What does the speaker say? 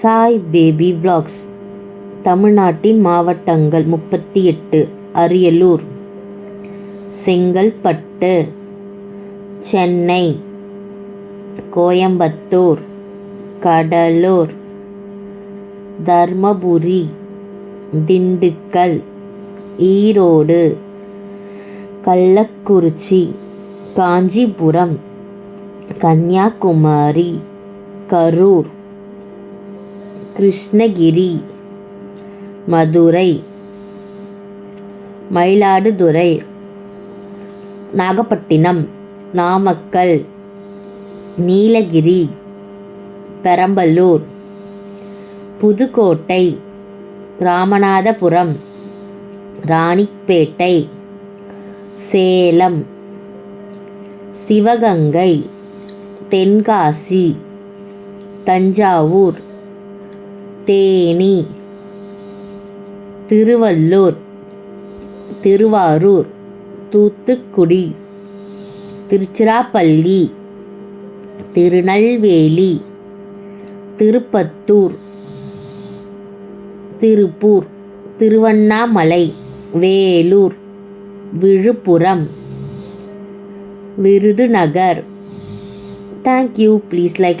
Sai baby vlogs தமிழ்நாட்டின் மாவட்டங்கள் முப்பத்தி எட்டு Ariyalur Chengalpattu Chennai Coimbatore Cuddalore Dharmapuri Dindigul Erode Kallakurichi Kanchipuram Kanniyakumari Karur Krishnagiri Madurai Mayiladuthurai Nagapattinam Namakkal Nilgiri Perambalur Pudukkottai Ramanathapuram Ranipet Salem Sivaganga Tenkasi Thanjavur Theni Tiruvallur Tiruvarur Thoothukudi Tiruchirappalli Tirunelveli Tirupathur Tiruppur Tiruvannamalai Vellore Viluppuram Virudhunagar thank you please like